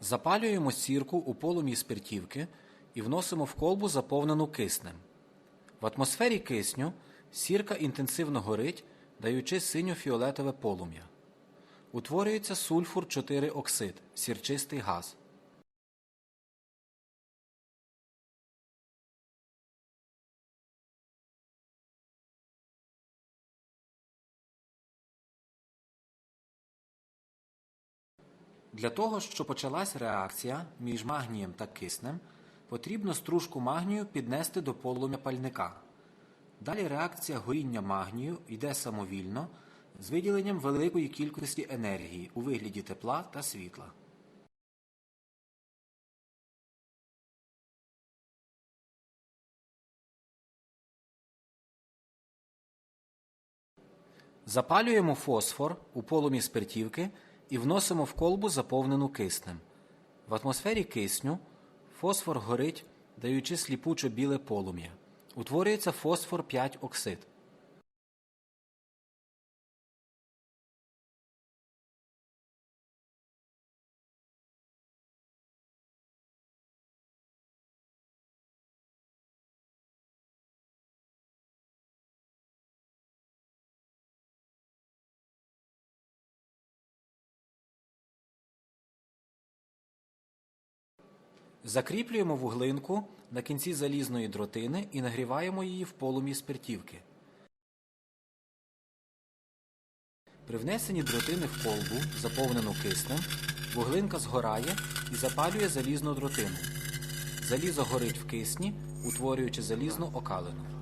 Запалюємо сірку у полум'ї спиртівки і вносимо в колбу, заповнену киснем. В атмосфері кисню сірка інтенсивно горить, даючи синьо-фіолетове полум'я. Утворюється сульфур 4 оксид сірчистий газ. Для того, щоб почалась реакція між магнієм та киснем, потрібно стружку магнію піднести до полум'я пальника. Далі реакція горіння магнію йде самовільно з виділенням великої кількості енергії у вигляді тепла та світла. Запалюємо фосфор у полум'ї спиртівки і вносимо в колбу, заповнену киснем. В атмосфері кисню фосфор горить, даючи сліпучо біле полум'я. Утворюється фосфор 5 оксид. Закріплюємо вуглинку на кінці залізної дротини і нагріваємо її в полумі спиртівки. При внесенні дротини в колбу, заповнену киснем, вуглинка згорає і запалює залізну дротину. Залізо горить в кисні, утворюючи залізну окалину.